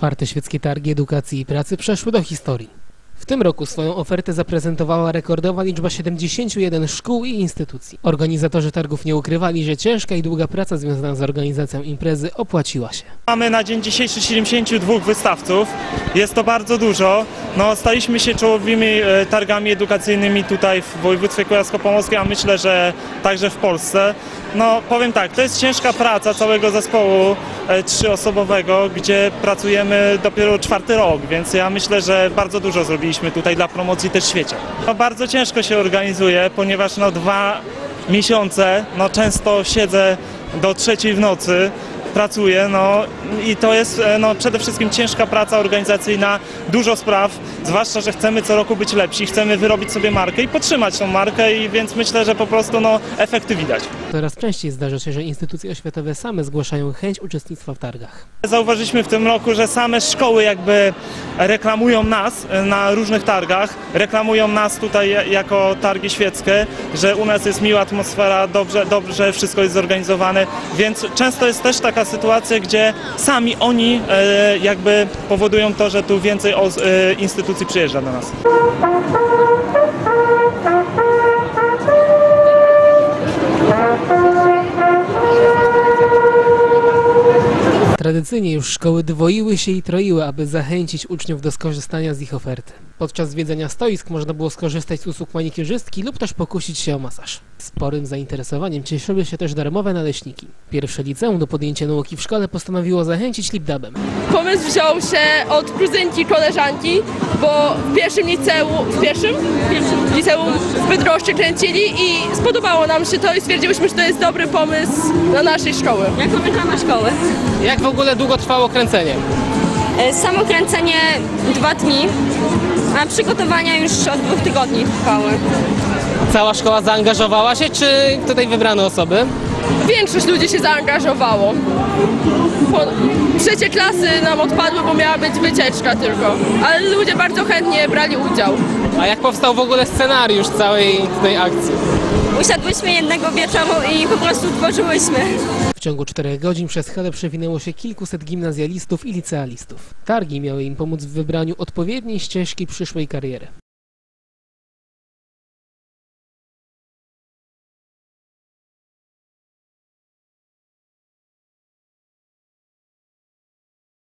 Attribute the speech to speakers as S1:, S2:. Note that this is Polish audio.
S1: Czwarte Świeckie Targi Edukacji i Pracy przeszły do historii. W tym roku swoją ofertę zaprezentowała rekordowa liczba 71 szkół i instytucji. Organizatorzy targów nie ukrywali, że ciężka i długa praca związana z organizacją imprezy opłaciła się.
S2: Mamy na dzień dzisiejszy 72 wystawców. Jest to bardzo dużo. No, staliśmy się czołowymi e, targami edukacyjnymi tutaj w województwie kujawsko-pomorskim, a myślę, że także w Polsce. No, powiem tak, to jest ciężka praca całego zespołu trzyosobowego, gdzie pracujemy dopiero czwarty rok, więc ja myślę, że bardzo dużo zrobiliśmy tutaj dla promocji też w świecie. No, bardzo ciężko się organizuje, ponieważ no, dwa miesiące, no, często siedzę do trzeciej w nocy, pracuję, no i to jest e, no, przede wszystkim ciężka praca organizacyjna, dużo spraw, zwłaszcza, że chcemy co roku być lepsi, chcemy wyrobić sobie markę i podtrzymać tą markę i więc myślę, że po prostu no, efekty widać.
S1: Coraz częściej zdarza się, że instytucje oświatowe same zgłaszają chęć uczestnictwa w targach.
S2: Zauważyliśmy w tym roku, że same szkoły jakby reklamują nas e, na różnych targach, reklamują nas tutaj ja- jako targi świeckie, że u nas jest miła atmosfera, dobrze, dobrze wszystko jest zorganizowane, więc często jest też taka sytuacja, gdzie sami oni e, jakby powodują to, że tu więcej e, instytucji przyjeżdża do nas.
S1: Tradycyjnie już szkoły dwoiły się i troiły, aby zachęcić uczniów do skorzystania z ich oferty. Podczas zwiedzania stoisk można było skorzystać z usług manikierzystki lub też pokusić się o masaż. Sporym zainteresowaniem cieszyły się też darmowe naleśniki. Pierwsze liceum do podjęcia nauki w szkole postanowiło zachęcić lipdubem.
S3: Pomysł wziął się od kuzynki koleżanki, bo w pierwszym liceum, w pierwszym? pierwszym liceum w Bydgoszczy kręcili i spodobało nam się to i stwierdziłyśmy, że to jest dobry pomysł dla naszej szkoły.
S4: Jako reklama szkoły.
S1: Jak w ogóle długo trwało kręcenie?
S4: E, Samo kręcenie dwa dni, a przygotowania już od dwóch tygodni trwały.
S1: Cała szkoła zaangażowała się, czy tutaj wybrane osoby?
S3: Większość ludzi się zaangażowało. Po, trzecie klasy nam odpadły, bo miała być wycieczka tylko, ale ludzie bardzo chętnie brali udział.
S1: A jak powstał w ogóle scenariusz całej tej akcji?
S4: Usiadłyśmy jednego wieczoru i po prostu tworzyłyśmy.
S1: W ciągu czterech godzin przez halę przewinęło się kilkuset gimnazjalistów i licealistów. Targi miały im pomóc w wybraniu odpowiedniej ścieżki przyszłej kariery.